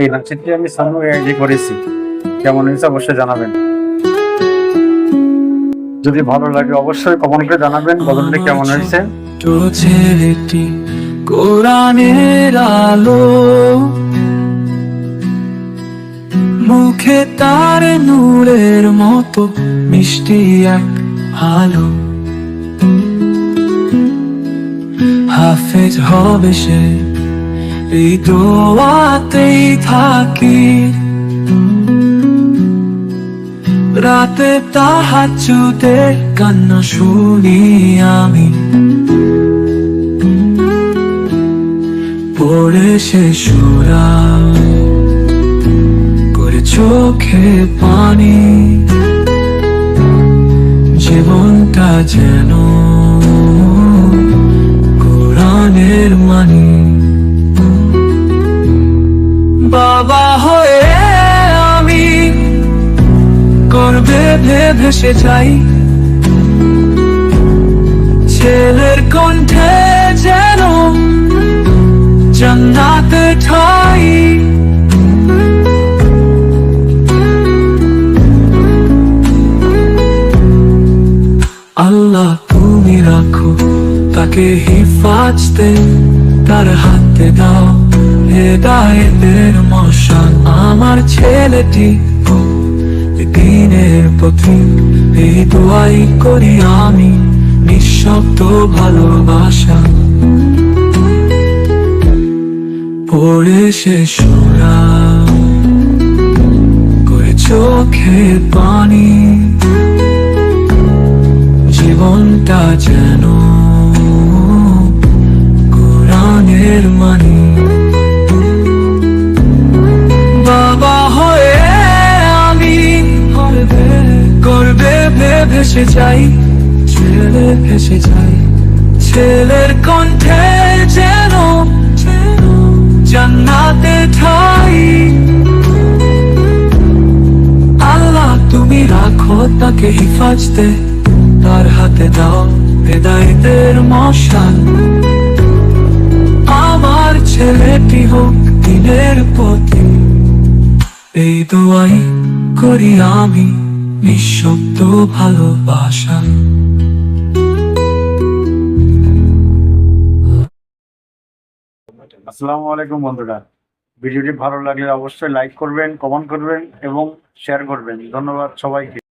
এই নাচটি আমি সানু এআইডি করেছি। কেমন হয়েছে অবশ্যই জানাবেন। যদি ভালো লাগে অবশ্যই কমেন্ট করে জানাবেন বদলটি কেমন হয়েছে। কোরআনের আলো। মুখে তার নূরের মতো মিষ্টি এক আলো। হাফেজ হবে সে, এই দোয়াতেই থাকি। রাতে তাহাজুদে কান্না শুনি আমি। পড়ে সে সুরা। চোখে পানি, জীবনটা যেন কোরআনের মানি। বাবা হয়ে আমি করবে ভেসে যাই ছেলের কণ্ঠে যেন জান্নাতে তাকে হিফাজতে তার হাতে দাও হেদায়েতের মশান আমার ছেলেটি দিনের পথে এই দোয়াই করি আমি নিঃশব্দ ভালোবাসা পড়ে সে সোনা করে চোখে পানি জীবনটা যেন ভেসে যাই, ছেলে ভেসে যাই। ছেলের কণ্ঠে যেন, জান্নাতে ঠাই। আল্লাহ, তুমি রাখো তাকে হিফাজতে, তার হাতে দাও হেদায়েতের মশাল। আমার ছেলেটি হোক দিনের পথে, এই দোয়াই করি আমি। নিঃশব্দ ভালোবাসা। আসসালামু আলাইকুম বন্ধুরা। ভিডিওটি ভালো লাগলে অবশ্যই লাইক করবেন কমেন্ট করবেন এবং শেয়ার করবেন। ধন্যবাদ সবাইকে।